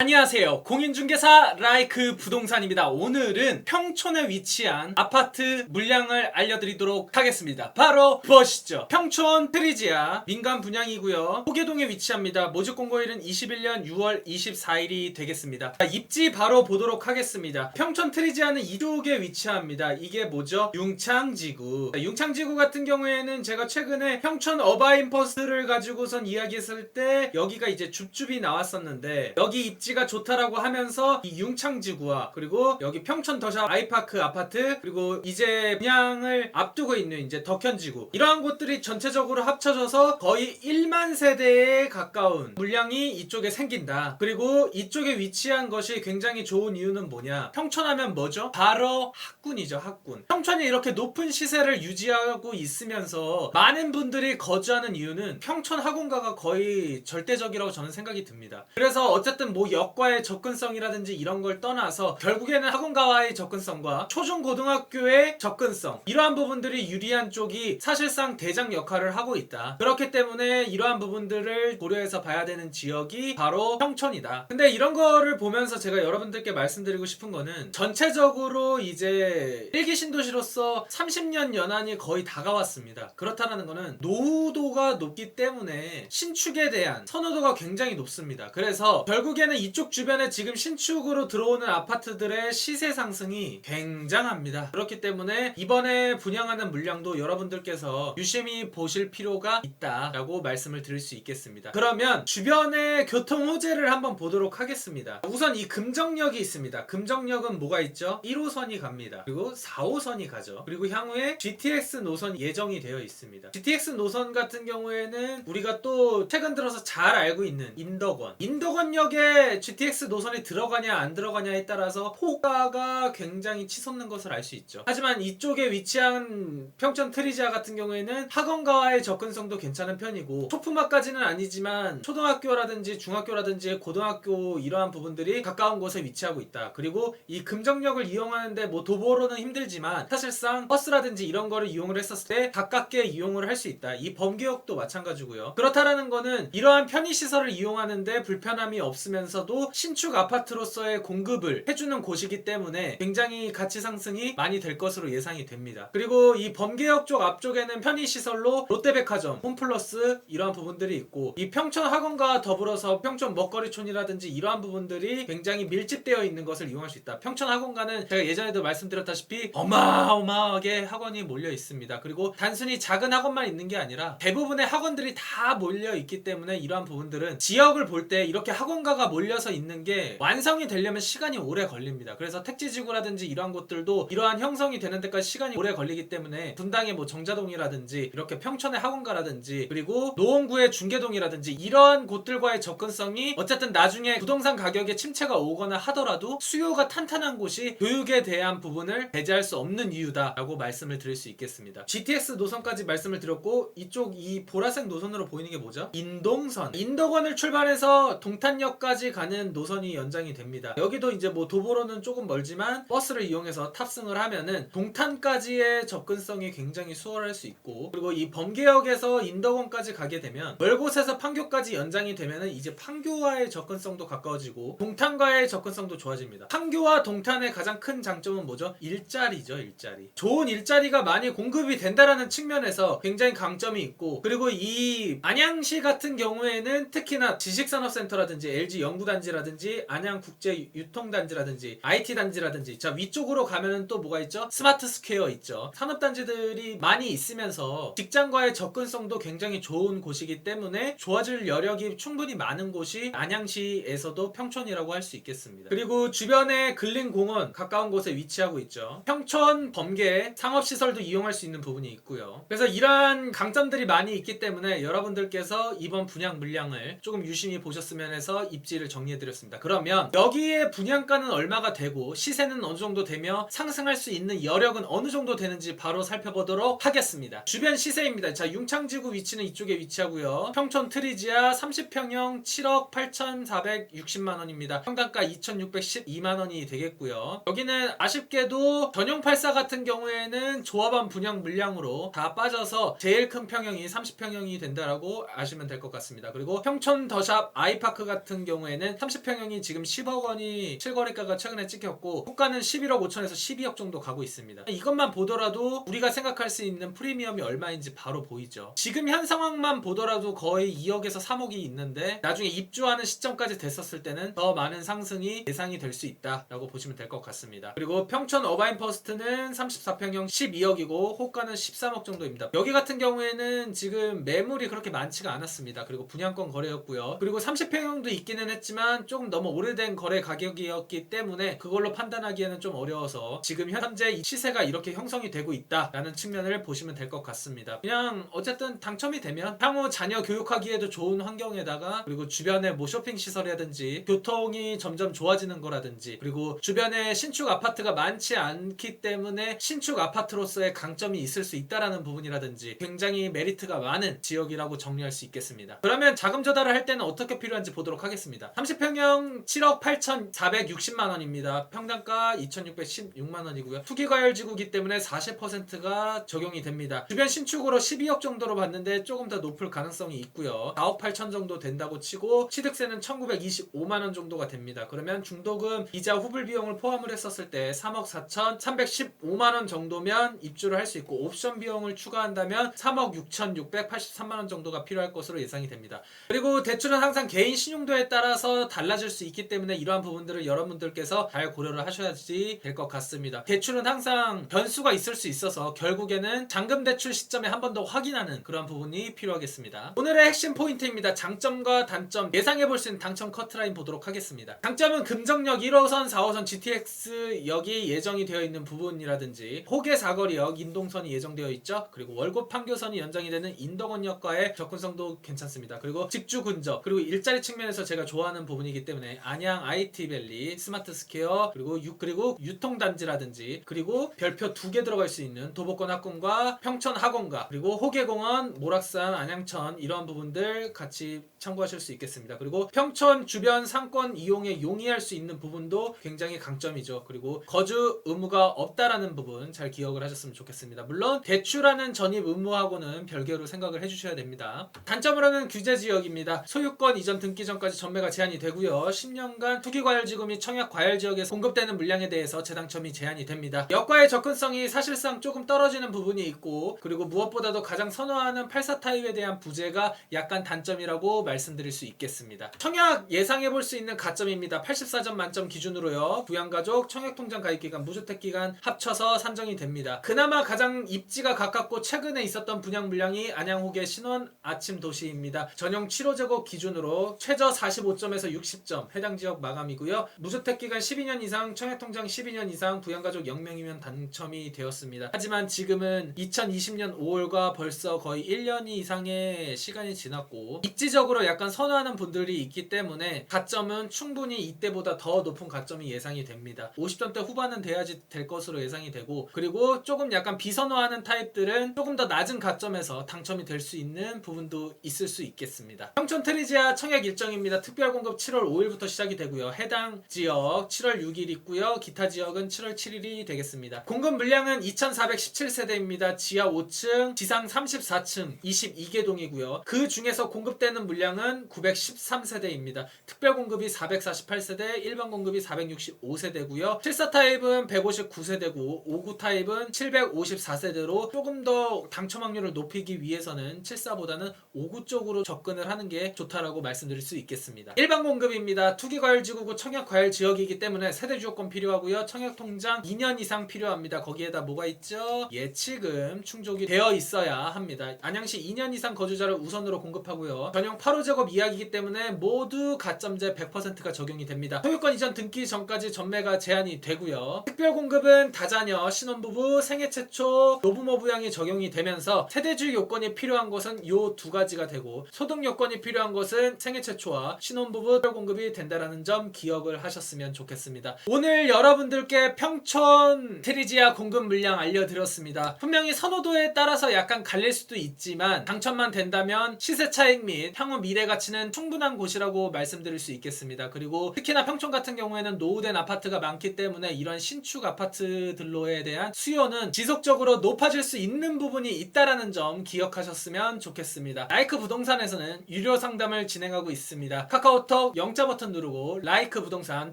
안녕하세요. 공인중개사 라이크 부동산입니다. 오늘은 평촌에 위치한 아파트 물량을 알려드리도록 하겠습니다. 바로 보시죠. 평촌 트리지아 민간 분양이고요. 호계동에 위치합니다. 모집 공고일은 21년 6월 24일이 되겠습니다. 자, 입지 바로 보도록 하겠습니다. 평촌 트리지아는 이쪽에 위치합니다. 이게 뭐죠? 융창지구. 자, 융창지구 같은 경우에는 제가 최근에 평촌 어바인 퍼스를 가지고선 이야기했을 때 여기가 이제 줍줍이 나왔었는데 여기 입지 가 좋다라고 하면서 이 융창지구와 그리고 여기 평촌 더샵 아이파크 아파트 그리고 이제 분양을 앞두고 있는 이제 덕현지구 이러한 곳들이 전체적으로 합쳐져서 거의 1만 세대에 가까운 물량이 이쪽에 생긴다. 그리고 이쪽에 위치한 것이 굉장히 좋은 이유는 뭐냐? 평촌하면 뭐죠? 바로 학군이죠, 학군. 평촌이 이렇게 높은 시세를 유지하고 있으면서 많은 분들이 거주하는 이유는 평촌 학원가가 거의 절대적이라고 저는 생각이 듭니다. 그래서 어쨌든 뭐 역과의 접근성이라든지 이런 걸 떠나서 결국에는 학원가와의 접근성과 초중 고등학교의 접근성 이러한 부분들이 유리한 쪽이 사실상 대장 역할을 하고 있다. 그렇기 때문에 이러한 부분들을 고려해서 봐야 되는 지역이 바로 평촌이다. 근데 이런 거를 보면서 제가 여러분들께 말씀드리고 싶은 거는 전체적으로 이제 일기 신도시로서 30년 연한이 거의 다가왔습니다. 그렇다는 거는 노후도가 높기 때문에 신축에 대한 선호도가 굉장히 높습니다. 그래서 결국에는 이쪽 주변에 지금 신축으로 들어오는 아파트들의 시세 상승이 굉장합니다. 그렇기 때문에 이번에 분양하는 물량도 여러분들께서 유심히 보실 필요가 있다라고 말씀을 드릴 수 있겠습니다. 그러면 주변의 교통 호재를 한번 보도록 하겠습니다. 우선 이 금정역이 있습니다. 금정역은 뭐가 있죠? 1호선이 갑니다. 그리고 4호선이 가죠. 그리고 향후에 GTX 노선 예정이 되어 있습니다. GTX 노선 같은 경우에는 우리가 또 최근 들어서 잘 알고 있는 인덕원. 인덕원역에 GTX 노선이 들어가냐 안 들어가냐에 따라서 호가가 굉장히 치솟는 것을 알 수 있죠. 하지만 이쪽에 위치한 평촌 트리지아 같은 경우에는 학원가와의 접근성도 괜찮은 편이고 초품학까지는 아니지만 초등학교라든지 중학교라든지 고등학교 이러한 부분들이 가까운 곳에 위치하고 있다. 그리고 이 금정역을 이용하는데 뭐 도보로는 힘들지만 사실상 버스라든지 이런 거를 이용을 했었을 때 가깝게 이용을 할 수 있다. 이 범계역도 마찬가지고요. 그렇다라는 거는 이러한 편의 시설을 이용하는데 불편함이 없으면서도 신축 아파트로서의 공급을 해주는 곳이기 때문에 굉장히 가치 상승이 많이 될 것으로 예상이 됩니다. 그리고 이 범계역 쪽 앞쪽에는 편의 시설로 롯데백화점, 홈플러스 이러한 부분들이 있고 이 평촌 학원과 더불어서 평촌 먹거리촌이라든지 이러한 부분들이 굉장히 밀집되어 있는 것을 이용할 수 있다. 평촌 학원가는 제가 예전에도 말씀드렸다시피 어마어마하게 학원이 몰려 있습니다. 그리고 단순히 작은 학원만 있는 게 아니라 대부분의 학원들이 다 몰려 있기 때문에 이러한 부분들은 지역을 볼 때 이렇게 학원가가 몰려 서 있는 게 완성이 되려면 시간이 오래 걸립니다. 그래서 택지 지구라든지 이러한 곳들도 이러한 형성이 되는 데까지 시간이 오래 걸리기 때문에 분당의 뭐 정자동이라든지 이렇게 평촌의 학원가라든지 그리고 노원구의 중계동이라든지 이러한 곳들과의 접근성이 어쨌든 나중에 부동산 가격에 침체가 오거나 하더라도 수요가 탄탄한 곳이 교육에 대한 부분을 배제할 수 없는 이유다라고 말씀을 드릴 수 있겠습니다. GTX 노선까지 말씀을 드렸고 이쪽 이 보라색 노선으로 보이는 게 뭐죠? 인동선. 인덕원을 출발해서 동탄역까지 가는 노선이 연장이 됩니다. 여기도 이제 뭐 도보로는 조금 멀지만 버스를 이용해서 탑승을 하면은 동탄까지의 접근성이 굉장히 수월할 수 있고 그리고 이 범계역에서 인덕원까지 가게 되면 멀 곳에서 판교까지 연장이 되면은 이제 판교와의 접근성도 가까워지고 동탄과의 접근성도 좋아집니다. 판교와 동탄의 가장 큰 장점은 뭐죠? 일자리죠, 일자리. 좋은 일자리가 많이 공급이 된다라는 측면에서 굉장히 강점이 있고 그리고 이 안양시 같은 경우에는 특히나 지식산업센터라든지 LG 연구 단지라든지 안양국제 유통단지라든지 IT 단지라든지 자 위쪽으로 가면은 또 뭐가 있죠? 스마트 스퀘어 있죠. 산업단지들이 많이 있으면서 직장과의 접근성도 굉장히 좋은 곳이기 때문에 좋아질 여력이 충분히 많은 곳이 안양시에서도 평촌이라고 할 수 있겠습니다. 그리고 주변에 근린공원 가까운 곳에 위치하고 있죠. 평촌 범계 상업시설도 이용할 수 있는 부분이 있고요. 그래서 이러한 강점들이 많이 있기 때문에 여러분들께서 이번 분양 물량을 조금 유심히 보셨으면 해서 입지를 정 리해드렸습니다. 그러면 여기에 분양가는 얼마가 되고 시세는 어느 정도 되며 상승할 수 있는 여력은 어느 정도 되는지 바로 살펴보도록 하겠습니다. 주변 시세입니다. 자, 융창지구 위치는 이쪽에 위치하고요. 평촌 트리지아 30평형 7억 8,460만 원입니다. 평당가 2,612만 원이 되겠고요. 여기는 아쉽게도 전용 84 같은 경우에는 조합원 분양 물량으로 다 빠져서 제일 큰 평형이 30평형이 된다라고 아시면 될 것 같습니다. 그리고 평촌 더샵 아이파크 같은 경우에는 경우에는 30평형이 지금 10억 원이 실거래가가 최근에 찍혔고 호가는 11억 5천에서 12억 정도 가고 있습니다. 이것만 보더라도 우리가 생각할 수 있는 프리미엄이 얼마인지 바로 보이죠. 지금 현 상황만 보더라도 거의 2억에서 3억이 있는데 나중에 입주하는 시점까지 됐었을 때는 더 많은 상승이 예상이 될 수 있다라고 보시면 될 것 같습니다. 그리고 평촌 어바인 퍼스트는 34평형 12억이고 호가는 13억 정도입니다. 여기 같은 경우에는 지금 매물이 그렇게 많지가 않았습니다. 그리고 분양권 거래였고요. 그리고 30평형도 있기는 했지만 조금 너무 오래된 거래 가격이었기 때문에 그걸로 판단하기에는 좀 어려워서 지금 현재 이 시세가 이렇게 형성이 되고 있다라는 측면을 보시면 될 것 같습니다. 그냥 어쨌든 당첨이 되면 향후 자녀 교육하기에도 좋은 환경에다가 그리고 주변에 뭐 쇼핑 시설이라든지 교통이 점점 좋아지는 거라든지 그리고 주변에 신축 아파트가 많지 않기 때문에 신축 아파트로서의 강점이 있을 수 있다라는 부분이라든지 굉장히 메리트가 많은 지역이라고 정리할 수 있겠습니다. 그러면 자금 조달을 할 때는 어떻게 필요한지 보도록 하겠습니다. 30평형 7억 8,460만 원입니다. 평당가 2,616만 원이고요. 투기과열지구기 때문에 40%가 적용이 됩니다. 주변 신축으로 12억 정도로 봤는데 조금 더 높을 가능성이 있고요. 4억 8천 정도 된다고 치고 취득세는 1,925만 원 정도가 됩니다. 그러면 중도금 이자 후불 비용을 포함을 했었을 때 3억 4,315만 원 정도면 입주를 할 수 있고 옵션 비용을 추가한다면 3억 6,683만 원 정도가 필요할 것으로 예상이 됩니다. 그리고 대출은 항상 개인 신용도에 따라서 달라질 수 있기 때문에 이러한 부분들을 여러분들께서 잘 고려를 하셔야지 될 것 같습니다. 대출은 항상 변수가 있을 수 있어서 결국에는 잔금 대출 시점에 한 번 더 확인하는 그런 부분이 필요하겠습니다. 오늘의 핵심 포인트입니다. 장점과 단점 예상해 볼 수 있는 당첨 커트라인 보도록 하겠습니다. 장점은 금정역 1호선, 4호선 GTX역이 예정이 되어 있는 부분이라든지 호계 사거리역 인동선이 예정되어 있죠. 그리고 월곶 판교선이 연장이 되는 인덕원역과의 접근성도 괜찮습니다. 그리고 직주 근접 그리고 일자리 측면에서 제가 좋아하는 부분이기 때문에 안양 IT밸리, 스마트 스퀘어 그리고 유, 그리고 유통단지라든지 그리고 별표 두 개 들어갈 수 있는 도보권 학군과 평촌 학원가 그리고 호계공원, 모락산, 안양천 이러한 부분들 같이 참고하실 수 있겠습니다. 그리고 평촌 주변 상권 이용에 용이할 수 있는 부분도 굉장히 강점이죠. 그리고 거주 의무가 없다라는 부분 잘 기억을 하셨으면 좋겠습니다. 물론 대출하는 전입 의무하고는 별개로 생각을 해주셔야 됩니다. 단점으로는 규제 지역입니다. 소유권 이전 등기 전까지 전매가 제한 이 되고요. 10년간 투기과열지구 및 청약과열지역에서 공급되는 물량에 대해서 재당첨이 제한이 됩니다. 역과의 접근성이 사실상 조금 떨어지는 부분이 있고 그리고 무엇보다도 가장 선호하는 84 타입에 대한 부재가 약간 단점이라고 말씀드릴 수 있겠습니다. 청약 예상해 볼 수 있는 가점입니다. 84점 만점 기준으로요. 부양가족, 청약통장 가입기간, 무주택기간 합쳐서 산정이 됩니다. 그나마 가장 입지가 가깝고 최근에 있었던 분양 물량이 안양호계 신원 아침 도시입니다. 전용 7호제곱 기준으로 최저 45점에서 60점 해당 지역 마감이고요. 무주택 기간 12년 이상, 청약통장 12년 이상, 부양가족 0명이면 당첨이 되었습니다. 하지만 지금은 2020년 5월과 벌써 거의 1년 이상의 시간이 지났고 입지적으로 약간 선호하는 분들이 있기 때문에 가점은 충분히 이때보다 더 높은 가점이 예상이 됩니다. 50점대 후반은 돼야지 될 것으로 예상이 되고 그리고 조금 약간 비선호하는 타입들은 조금 더 낮은 가점에서 당첨이 될 수 있는 부분도 있을 수 있겠습니다. 평촌 트리지아 청약 일정입니다. 특별 공급 7월 5일부터 시작이 되고요. 해당 지역 7월 6일 있고요. 기타 지역은 7월 7일이 되겠습니다. 공급 물량은 2,417세대입니다. 지하 5층, 지상 34층, 22개 동이고요. 그 중에서 공급되는 물량은 913세대입니다. 특별 공급이 448세대, 일반 공급이 465세대고요. 74 타입은 159세대고 59 타입은 754세대로 조금 더 당첨 확률을 높이기 위해서는 74보다는 59 쪽으로 접근을 하는 게 좋다라고 말씀드릴 수 있겠습니다. 일반 공급입니다. 투기 과열 지구고 청약 과열 지역이기 때문에 세대 주요권 필요하고요. 청약 통장 2년 이상 필요합니다. 거기에다 뭐가 있죠? 예치금 충족이 되어 있어야 합니다. 안양시 2년 이상 거주자를 우선으로 공급하고요. 전용 8호 제곱 이야기이기 때문에 모두 가점제 100%가 적용이 됩니다. 소유권 이전 등기 전까지 전매가 제한이 되고요. 특별 공급은 다자녀, 신혼부부, 생애 최초, 노부모 부양이 적용이 되면서 세대주 요건이 필요한 것은 요 두 가지가 되고 소득 요건이 필요한 것은 생애 최초와 신혼부부 특별 공급이 된다라는 점 기억을 하셨으면 좋겠습니다. 오늘 여러분들께 평촌 트리지아 공급 물량 알려드렸습니다. 분명히 선호도에 따라서 약간 갈릴 수도 있지만 당첨만 된다면 시세 차익 및 향후 미래 가치는 충분한 곳이라고 말씀드릴 수 있겠습니다. 그리고 특히나 평촌 같은 경우에는 노후된 아파트가 많기 때문에 이런 신축 아파트들로에 대한 수요는 지속적으로 높아질 수 있는 부분이 있다라는 점 기억하셨으면 좋겠습니다. 나이크 부동산에서는 유료 상담을 진행하고 있습니다. 카카오톡 카카오톡 영자 버튼 누르고 라이크 부동산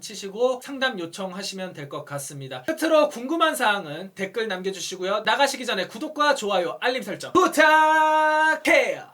치시고 상담 요청하시면 될 것 같습니다. 끝으로 궁금한 사항은 댓글 남겨주시고요. 나가시기 전에 구독과 좋아요, 알림 설정 부탁해요.